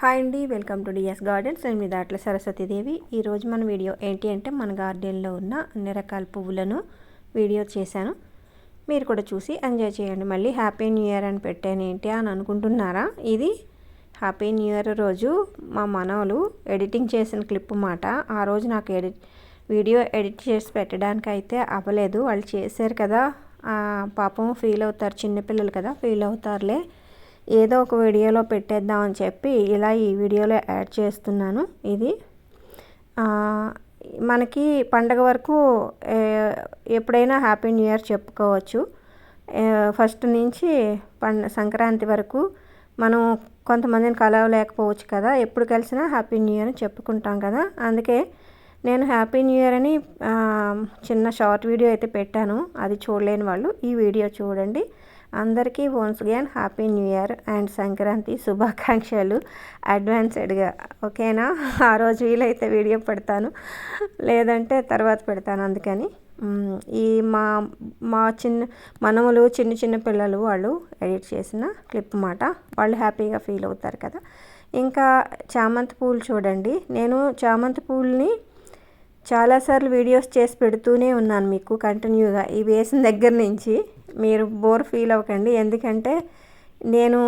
Hi అండి welcome to DS gardens. నేను మీ దాంట్లో సరస్వతీదేవి ఈరోజు మన వీడియో ఏంటి అంటే మన గార్డెన్లో ఉన్న అన్ని రకాల పువ్వులను వీడియో చేశాను. మీరు కూడా చూసి ఎంజాయ్ చేయండి. మళ్ళీ హ్యాపీ న్యూ ఇయర్ అని పెట్టాను ఏంటి అని అనుకుంటున్నారా? ఇది హ్యాపీ న్యూ ఇయర్ రోజు మా మనవలు ఎడిటింగ్ చేసిన క్లిప్ మాట. ఆ రోజు నాకు ఎడిట్ వీడియో ఎడిట్ చేసి పెట్టడానికి అయితే అవ్వలేదు. వాళ్ళు చేశారు కదా. పాపం ఫీల్ అవుతారు. చిన్నపిల్లలు కదా ఫీల్ అవుతారులే. ఏదో ఒక వీడియోలో పెట్టేద్దాం అని చెప్పి ఇలా ఈ వీడియోలో యాడ్ చేస్తున్నాను. ఇది మనకి పండగ వరకు ఎప్పుడైనా హ్యాపీ న్యూ ఇయర్ చెప్పుకోవచ్చు. ఫస్ట్ నుంచి పండ సంక్రాంతి వరకు మనం కొంతమందిని కలవలేకపోవచ్చు కదా. ఎప్పుడు కలిసినా హ్యాపీ న్యూ ఇయర్ అని చెప్పుకుంటాం కదా. అందుకే నేను హ్యాపీ న్యూ ఇయర్ అని చిన్న షార్ట్ వీడియో అయితే పెట్టాను. అది చూడలేని వాళ్ళు ఈ వీడియో చూడండి. అందరికీ once again happy new year and Sankranti శుభాకాంక్షలు అడ్వాన్స్డ్గా ఓకేనా ఆ రోజు వీలైతే వీడియో పెడతాను. లేదంటే తర్వాత పెడతాను అందుకని. ఈ మా మా చిన్న మనములు చిన్న చిన్న పిల్లలు వాళ్ళు ఎడిట్ చేసిన క్లిప్ మాట. వాళ్ళు హ్యాపీగా ఫీల్ అవుతారు కదా. ఇంకా చామంతి పూలు చూడండి. నేను చామంతి పూలని చాలాసార్లు వీడియోస్ చేసి పెడుతూనే ఉన్నాను మీకు కంటిన్యూగా ఇవి వేసిన దగ్గర నుంచి. మీరు బోర్ ఫీల్ అవ్వకండి. ఎందుకంటే నేను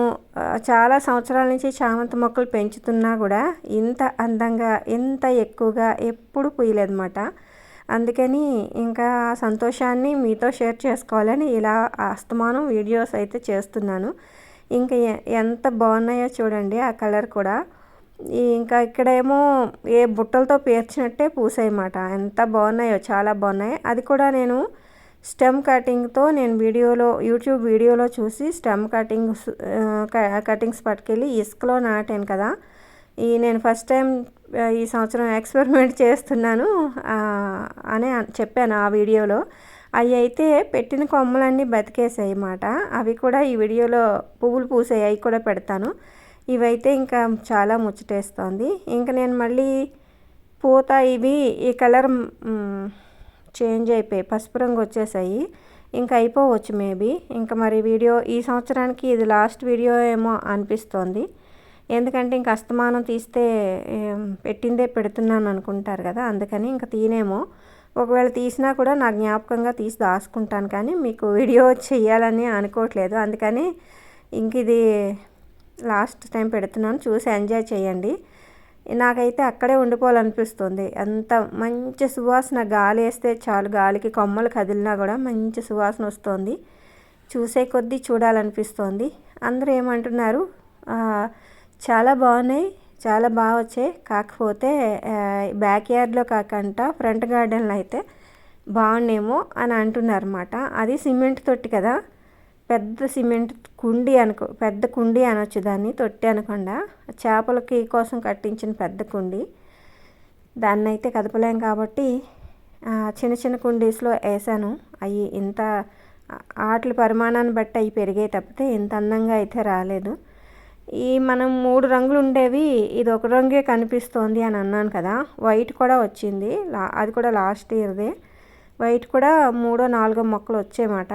చాలా సంవత్సరాల నుంచి చామంతి మొక్కలు పెంచుతున్నా కూడా ఇంత అందంగా ఇంత ఎక్కువగా ఎప్పుడు పూయలేదన్నమాట. అందుకని ఇంకా సంతోషాన్ని మీతో షేర్ చేసుకోవాలని ఇలా అస్తమానం వీడియోస్ అయితే చేస్తున్నాను. ఇంకా ఎంత బాగున్నాయో చూడండి ఆ కలర్ కూడా. ఇంకా ఇక్కడేమో ఏ బుట్టలతో పేర్చినట్టే పూసాయన్నమాట. ఎంత బాగున్నాయో చాలా బాగున్నాయి. అది కూడా నేను స్టెమ్ కటింగ్తో నేను వీడియోలో యూట్యూబ్ వీడియోలో చూసి స్టెమ్ కటింగ్స్ కటింగ్స్ పట్టుకెళ్ళి ఇసుకలో నాటాను కదా. ఈ నేను ఫస్ట్ టైం ఈ సంవత్సరం ఎక్స్పెరిమెంట్ చేస్తున్నాను అని చెప్పాను ఆ వీడియోలో. అవి అయితే పెట్టిన కొమ్మలన్నీ బతికేసాయి అన్నమాట అవి కూడా ఈ వీడియోలో పువ్వులు పూసాయి అవి కూడా పెడతాను. ఇవైతే ఇంకా చాలా ముచ్చటేస్తోంది. ఇంకా నేను మళ్ళీ పూత ఇవి ఈ కలర్ చేంజ్ అయిపోయి పసుపు రంగు వచ్చేసాయి. ఇంకా అయిపోవచ్చు మేబీ ఇంకా మరి వీడియో ఈ సంవత్సరానికి ఇది లాస్ట్ వీడియో ఏమో అనిపిస్తోంది. ఎందుకంటే ఇంక అస్తమానం తీస్తే పెట్టిందే పెడుతున్నాను అనుకుంటారు కదా అందుకని ఇంకా తీనేమో. ఒకవేళ తీసినా కూడా నా జ్ఞాపకంగా తీసి దాచుకుంటాను కానీ మీకు వీడియో చేయాలని అనుకోవట్లేదు. అందుకని ఇంక ఇది లాస్ట్ టైం పెడుతున్నాను. చూసి ఎంజాయ్ చేయండి. నాకైతే అక్కడే ఉండిపోవాలనిపిస్తుంది. అంత మంచి సువాసన గాలి వేస్తే చాలు. గాలికి కొమ్మలు కదిలినా కూడా మంచి సువాసన వస్తుంది. చూసే కొద్దీ చూడాలనిపిస్తోంది. అందరూ ఏమంటున్నారు? చాలా బాగున్నాయి. చాలా బాగా వచ్చాయి. కాకపోతే బ్యాక్ యార్డ్లో కాకుండా ఫ్రంట్ గార్డెన్లో అయితే బాగున్నాయేమో అని అంటున్నారన్నమాట. అది సిమెంట్ తొట్టి కదా? పెద్ద సిమెంట్ కుండి అనుకో పెద్ద కుండి అనొచ్చు దాన్ని తొట్టి అనకుండా. చేపలకి కోసం కట్టించిన పెద్ద కుండి. దాన్ని అయితే కదపలేం కాబట్టి చిన్న చిన్న కుండీస్లో వేసాను. అవి ఇంత ఆటల పరిమాణాన్ని బట్టి అవి పెరిగాయి తప్పితే ఇంత అందంగా అయితే రాలేదు. ఈ మనం మూడు రంగులు ఉండేవి ఇది ఒక రంగే కనిపిస్తోంది అని అన్నాను కదా. వైట్ కూడా వచ్చింది. అది కూడా లాస్ట్ ఇయర్దే. వైట్ కూడా మూడో నాలుగో మొక్కలు వచ్చాయమాట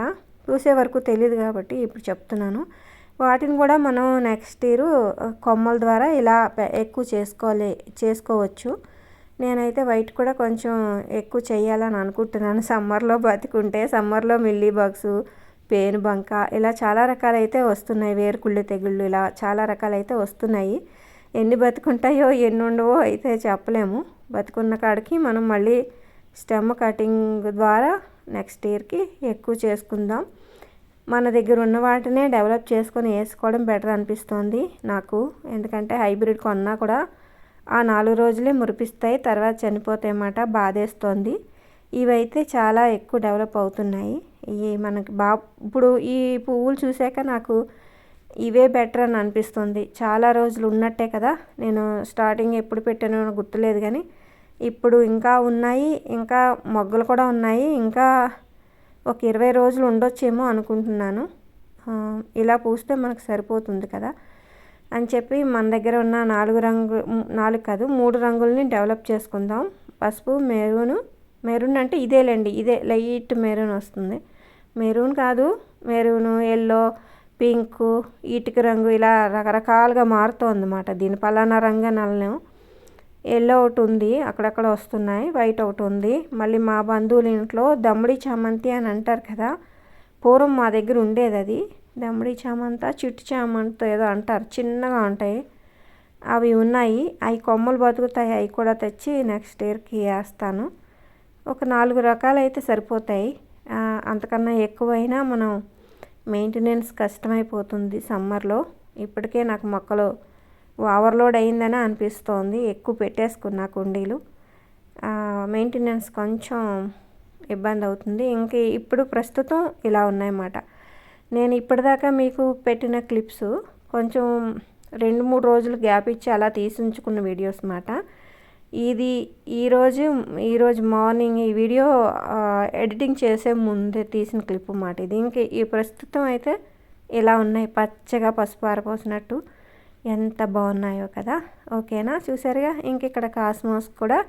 చూసే వరకు తెలియదు కాబట్టి ఇప్పుడు చెప్తున్నాను. వాటిని కూడా మనం నెక్స్ట్ ఇయర్ కొమ్మల ద్వారా ఇలా ఎక్కువ చేసుకోవాలి చేసుకోవచ్చు. నేనైతే వైట్ కూడా కొంచెం ఎక్కువ చేయాలని అనుకుంటున్నాను. సమ్మర్లో బతికుంటే సమ్మర్లో మిల్లీ బాక్సు పేను బంక ఇలా చాలా రకాలైతే వస్తున్నాయి. వేరుకుళ్ళు తెగుళ్ళు ఇలా చాలా రకాలైతే వస్తున్నాయి. ఎన్ని బతుకుంటాయో ఎన్ని ఉండవో అయితే చెప్పలేము. బతుకున్న కాడికి మనం మళ్ళీ స్టెమ్ కటింగ్ ద్వారా నెక్స్ట్ ఇయర్కి ఎక్కువ చేసుకుందాం. మన దగ్గర ఉన్న వాటినే డెవలప్ చేసుకొని వేసుకోవడం బెటర్ అనిపిస్తుంది నాకు. ఎందుకంటే హైబ్రిడ్ కొన్నా కూడా ఆ నాలుగు రోజులే మురిపిస్తాయి తర్వాత చనిపోతాయి అన్నమాట బాధేస్తోంది. ఇవైతే చాలా ఎక్కువ డెవలప్ అవుతున్నాయి. ఈ మనకి బా ఇప్పుడు ఈ పువ్వులు చూసాక నాకు ఇవే బెటర్ అని అనిపిస్తుంది. చాలా రోజులు ఉన్నట్టే కదా నేను స్టార్టింగ్ ఎప్పుడు పెట్టానో గుర్తులేదు కానీ ఇప్పుడు ఇంకా ఉన్నాయి ఇంకా మొగ్గలు కూడా ఉన్నాయి ఇంకా ఒక ఇరవై రోజులు ఉండొచ్చేమో అనుకుంటున్నాను. ఇలా పూస్తే మనకు సరిపోతుంది కదా అని చెప్పి మన దగ్గర ఉన్న నాలుగు రంగు నాలుగు కాదు మూడు రంగుల్ని డెవలప్ చేసుకుందాం. పసుపు మెరూన్ మెరూన్ అంటే ఇదేలేండి ఇదే లైట్ మెరూన్ వస్తుంది. మెరూన్ కాదు మెరూన్ ఎల్లో పింకు ఇటుక రంగు ఇలా రకరకాలుగా మారుతోంది అన్నమాట దీని పలానా రంగు అనలేము. ఎల్లో ఒకటి ఉంది అక్కడక్కడ వస్తున్నాయి వైట్ ఒకటి ఉంది. మళ్ళీ మా బంధువుల ఇంట్లో దమ్ముడి చామంతి అని అంటారు కదా పూర్వం మా దగ్గర ఉండేది అది. దమ్ముడి చామంత చిట్టు చామంతో ఏదో అంటారు చిన్నగా ఉంటాయి. అవి ఉన్నాయి. అవి కొమ్మలు బతుకుతాయి అవి కూడా తెచ్చి నెక్స్ట్ ఇయర్కి వేస్తాను. ఒక నాలుగు రకాలు అయితే సరిపోతాయి అంతకన్నా ఎక్కువైనా మనం మెయింటెనెన్స్ కష్టమైపోతుంది సమ్మర్లో. ఇప్పటికే నాకు మొక్కలు ఓవర్లోడ్ అయిందని అనిపిస్తోంది. ఎక్కువ పెట్టేసుకున్నా కుండీలు. మెయింటెనెన్స్ కొంచెం ఇబ్బంది అవుతుంది. ఇంక ఇప్పుడు ప్రస్తుతం ఇలా ఉన్నాయన్నమాట. నేను ఇప్పటిదాకా మీకు పెట్టిన క్లిప్స్ కొంచెం రెండు మూడు రోజులు గ్యాప్ ఇచ్చి అలా తీసి ఉంచుకున్న వీడియోస్ అన్నమాట. ఇది ఈరోజు ఈరోజు మార్నింగ్ ఈ వీడియో ఎడిటింగ్ చేసే ముందే తీసిన క్లిప్ అన్నమాట ఇది. ఇంక ఈ ప్రస్తుతం అయితే ఇలా ఉన్నాయి. పచ్చగా పసుపు ఆరపోసినట్టు ఎంత బాగున్నాయో కదా. ఓకేనా? చూసారుగా ఇంక ఇక్కడ కాస్మోస్ కూడా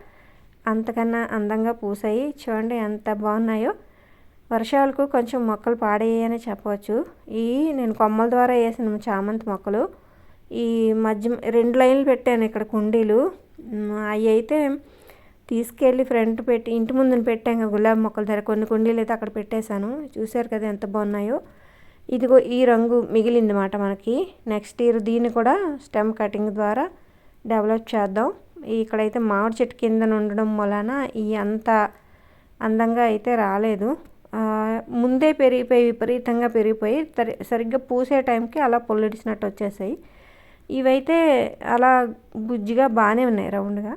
అంతకన్నా అందంగా పూసాయి. చూడండి ఎంత బాగున్నాయో. వర్షాలకు కొంచెం మొక్కలు పాడయ్యాయని చెప్పవచ్చు. ఈ నేను కొమ్మల ద్వారా వేసిన చామంతి మొక్కలు. ఈ మధ్య రెండు లైన్లు పెట్టాను ఇక్కడ కుండీలు. అవి అయితే తీసుకెళ్ళి ఫ్రంట్ పెట్టి ఇంటి ముందుని పెట్టాను. గులాబీ మొక్కల ధర కొన్ని కుండీలు అయితే అక్కడ పెట్టేశాను. చూశారు కదా ఎంత బాగున్నాయో. ఇదిగో ఈ రంగు మిగిలింది మాట మనకి. నెక్స్ట్ ఇయర్ దీన్ని కూడా స్టెమ్ కటింగ్ ద్వారా డెవలప్ చేద్దాం. ఇక్కడైతే మామిడి చెట్టు కింద ఉండడం వలన ఈ అంత అందంగా అయితే రాలేదు. ముందే పెరిగిపోయి విపరీతంగా పెరిగిపోయి సరిగ్గా పూసే టైంకి అలా పొల్లడిసినట్టు వచ్చేసాయి. ఇవైతే అలా బుజ్జిగా బాగానే ఉన్నాయి రౌండ్గా.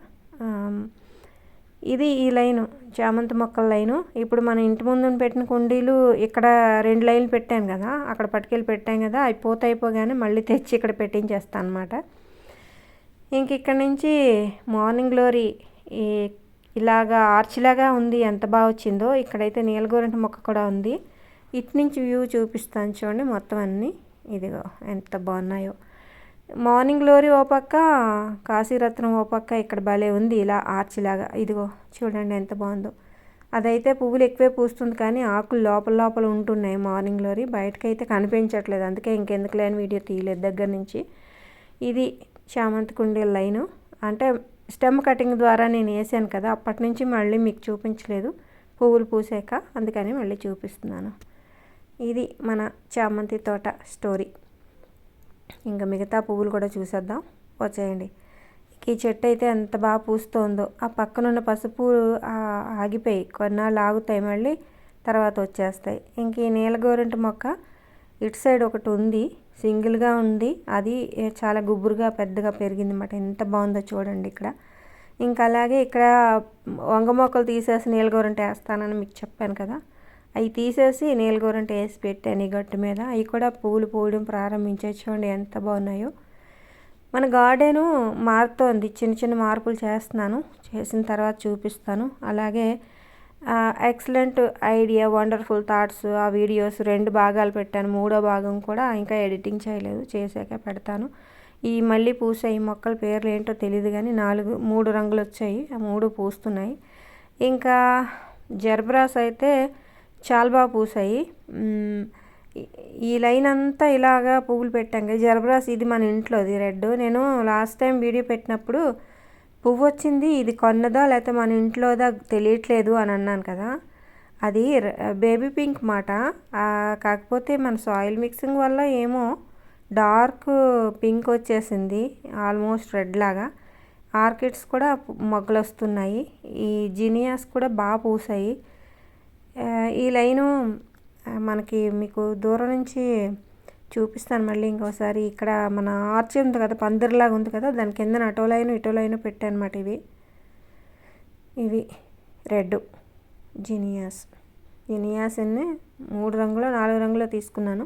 ఇది ఈ లైను. చామంతి మొక్కల లైను. ఇప్పుడు మన ఇంటి ముందు పెట్టిన కుండీలు ఇక్కడ రెండు లైన్లు పెట్టాను కదా అక్కడ పట్టుకెళ్ళి పెట్టాం కదా అవి పూత అయిపోగానే మళ్ళీ తెచ్చి ఇక్కడ పెట్టించేస్తాను అనమాట ఇంక ఇక్కడ నుంచి మార్నింగ్ గ్లోరీ ఈ ఇలాగా ఆర్చిలాగా ఉంది ఎంత బాగా వచ్చిందో. ఇక్కడైతే నీలగోరంట మొక్క కూడా ఉంది. ఇటు నుంచి వ్యూ చూపిస్తాను చూడండి మొత్తం అన్నీ. ఇదిగో ఎంత బాగున్నాయో. మార్నింగ్ గ్లోరీ ఓ పక్క కాశీరత్నం ఓ పక్క ఇక్కడ భలే ఉంది ఇలా ఆర్చిలాగా. ఇదిగో చూడండి ఎంత బాగుందో. అదైతే పువ్వులు ఎక్కువే పూస్తుంది కానీ ఆకులు లోపల లోపల ఉంటున్నాయి మార్నింగ్ గ్లోరీ. బయటకైతే కనిపించట్లేదు. అందుకే ఇంకెందుకు లేని వీడియో తీయలేదు దగ్గర నుంచి. ఇది చామంతి కుండీల లైను. అంటే స్టెమ్ కటింగ్ ద్వారా నేను వేసాను కదా అప్పటి నుంచి మళ్ళీ మీకు చూపించలేదు. పువ్వులు పూసాక అందుకని మళ్ళీ చూపిస్తున్నాను. ఇది మన చామంతి తోట స్టోరీ. ఇంకా మిగతా పువ్వులు కూడా చూసేద్దాం. వచ్చేయండి. ఈ చెట్టు అయితే ఎంత బాగా పూస్తోందో. ఆ పక్కనున్న పసుపు ఆగిపోయి కొన్నాళ్ళు ఆగుతాయి మళ్ళీ తర్వాత వచ్చేస్తాయి. ఇంక ఈ నీలగోరింటి మొక్క ఇటు సైడ్ ఒకటి ఉంది సింగిల్గా ఉంది. అది చాలా గుబురుగా పెద్దగా పెరిగింది అన్నమాట. ఎంత బాగుందో చూడండి ఇక్కడ. ఇంకా అలాగే ఇక్కడ వంగ మొక్కలు తీసేసి నీలగోరంట వేస్తానని మీకు చెప్పాను కదా. అవి తీసేసి నీలగోరంట వేసి పెట్టాను ఈ గట్టు మీద. అవి కూడా పూలు పూయడం ప్రారంభించే చూడండి ఎంత బాగున్నాయో. మన గార్డెను మారుతోంది. చిన్న చిన్న మార్పులు చేస్తున్నాను. చేసిన తర్వాత చూపిస్తాను. అలాగే ఎక్సలెంట్ ఐడియా వండర్ఫుల్ థాట్స్ ఆ వీడియోస్ రెండు భాగాలు పెట్టాను. మూడో భాగం కూడా ఇంకా ఎడిటింగ్ చేయలేదు. చేసాక పెడతాను. ఈ మళ్ళీ పూసే ఈ మొక్కల పేర్లు ఏంటో తెలియదు కానీ నాలుగు మూడు రంగులు వచ్చాయి. ఆ మూడు పూస్తున్నాయి. ఇంకా జర్బ్రాస్ అయితే చాలా బాగా పూసాయి. ఈ లైన్ అంతా ఇలాగా పువ్వులు పెట్టాం కదా ఇది మన ఇంట్లోది రెడ్. నేను లాస్ట్ టైం వీడియో పెట్టినప్పుడు పువ్వు వచ్చింది ఇది కొన్నదా లేకపోతే మన ఇంట్లోదా తెలియట్లేదు అని అన్నాను కదా. అది బేబీ పింక్ మాట. కాకపోతే మన సాయిల్ మిక్సింగ్ వల్ల ఏమో డార్క్ పింక్ వచ్చేసింది ఆల్మోస్ట్ రెడ్ లాగా. ఆర్కిడ్స్ కూడా మొగ్గలు వస్తున్నాయి ఈ జీనియాస్ కూడా బాగా పూసాయి. ఈ లైను మనకి మీకు దూరం నుంచి చూపిస్తాను మళ్ళీ ఇంకోసారి. ఇక్కడ మన ఆర్చి ఉంది కదా పందిరిలాగా ఉంది కదా దాని కింద అటో లైను ఇటో లైను పెట్టానమాట ఇవి. ఇవి రెడ్ జినియాస్. జినియాస్ అన్ని మూడు రంగులో నాలుగు రంగులో తీసుకున్నాను.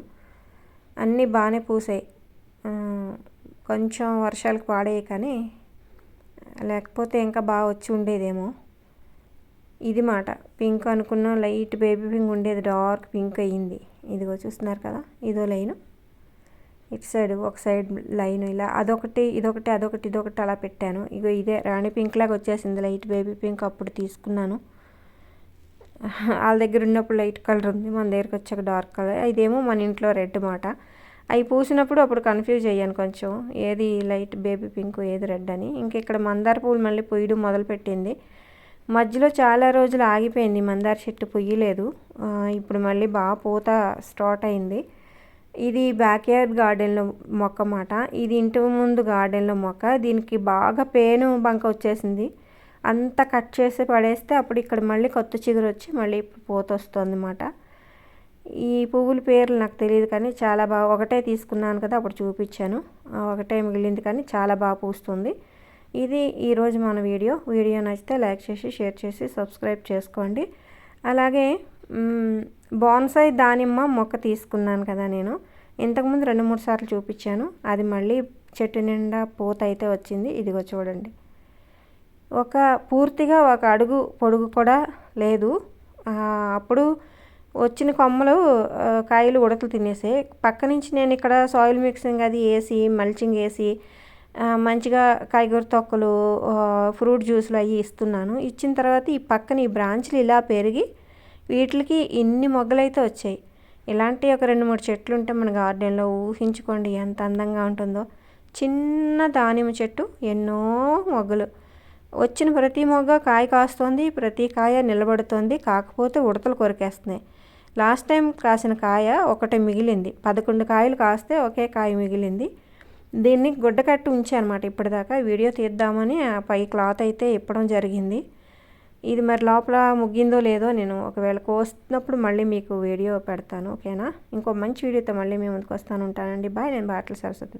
అన్నీ బాగానే పూసాయి. కొంచెం వర్షాలకు పాడాయి కానీ లేకపోతే ఇంకా బాగా వచ్చి ఉండేదేమో. ఇది మాట పింక్ అనుకున్న లైట్ బేబీ పింక్ ఉండేది. డార్క్ పింక్ అయ్యింది. ఇదిగో చూస్తున్నారు కదా? ఇదో లైను. ఇటు సైడ్ ఒక సైడ్ లైన్ ఇలా. అదొకటి ఇదొకటి అదొకటి ఇదొకటి అలా పెట్టాను. ఇగో ఇదే రాణి పింక్ లాగా వచ్చేసింది. లైట్ బేబీ పింక్ అప్పుడు తీసుకున్నాను. వాళ్ళ దగ్గర ఉన్నప్పుడు లైట్ కలర్ ఉంది. మన దగ్గరకు వచ్చాక డార్క్ కలర్. ఇదేమో మన ఇంట్లో రెడ్ మాట. అవి పూసినప్పుడు అప్పుడు కన్ఫ్యూజ్ అయ్యాను కొంచెం. ఏది లైట్ బేబీ పింక్ ఏది రెడ్ అని. ఇంక ఇక్కడ మందార పూలు మళ్ళీ పొయ్యడం మొదలుపెట్టింది. మధ్యలో చాలా రోజులు ఆగిపోయింది. మందార చెట్టు పొయ్యలేదు ఇప్పుడు మళ్ళీ బాగా పూత స్టార్ట్ అయింది. ఇది బ్యాక్ యార్డ్ గార్డెన్లో మొక్క మాట ఇది ఇంటి ముందు గార్డెన్లో మొక్క. దీనికి బాగా పేను బంక వచ్చేసింది. అంతా కట్ చేసి పడేస్తే అప్పుడు ఇక్కడ మళ్ళీ కొత్త చిగురు వచ్చి మళ్ళీ పూత వస్తుంది అన్నమాట ఈ పువ్వుల పేర్లు నాకు తెలియదు కానీ చాలా బాగా ఒకటే తీసుకున్నాను కదా అప్పుడు చూపించాను. ఒకటే మిగిలింది కానీ చాలా బాగా పూస్తుంది. ఇది ఈరోజు మన వీడియో. వీడియో నచ్చితే లైక్ చేసి షేర్ చేసి సబ్స్క్రైబ్ చేసుకోండి. అలాగే బాన్సాయి దానిమ్మ మొక్క తీసుకున్నాను కదా నేను. ఇంతకుముందు రెండు మూడు సార్లు చూపించాను. అది మళ్ళీ చెట్టు నిండా పూత అయితే వచ్చింది. ఇదిగో చూడండి. ఒక పూర్తిగా ఒక అడుగు పొడుగు కూడా లేదు. అప్పుడు వచ్చిన కొమ్మలు కాయలు ఉడతలు తినేసే. పక్క నుంచి నేను ఇక్కడ సాయిల్ మిక్సింగ్ అది వేసి మల్చింగ్ వేసి మంచిగా కాయగూర తొక్కలు ఫ్రూట్ జ్యూస్లు అవి ఇస్తున్నాను. ఇచ్చిన తర్వాత ఈ పక్కన ఈ బ్రాంచ్లు ఇలా పెరిగి వీటికి ఇన్ని మొగ్గలైతే వచ్చాయి. ఇలాంటి ఒక రెండు మూడు చెట్లు ఉంటే మన గార్డెన్లో ఊహించుకోండి ఎంత అందంగా ఉంటుందో. చిన్న దానిమ్మ చెట్టు ఎన్నో మొగ్గలు. వచ్చిన ప్రతి మొగ్గ కాయ కాస్తుంది ప్రతి కాయ నిలబడుతుంది కాకపోతే ఉడతలు కొరికేస్తున్నాయి. లాస్ట్ టైం కాసిన కాయ ఒకటి మిగిలింది. పదకొండు కాయలు కాస్తే ఒకే కాయ మిగిలింది. దీన్ని గుడ్డ కట్టి ఉంచానమాట ఇప్పటిదాకా. వీడియో తీద్దామని పై క్లాత్ అయితే ఇప్పడం జరిగింది. ఇది మరి లోపల ముగ్గిందో లేదో నేను ఒకవేళ కోస్తున్నప్పుడు మళ్ళీ మీకు వీడియో పెడతాను ఓకేనా? ఇంకో మంచి వీడియోతో మళ్ళీ మేము ముందుకు వస్తాను ఉంటానండి. బాయ్ నేను బాటల సరస్వతి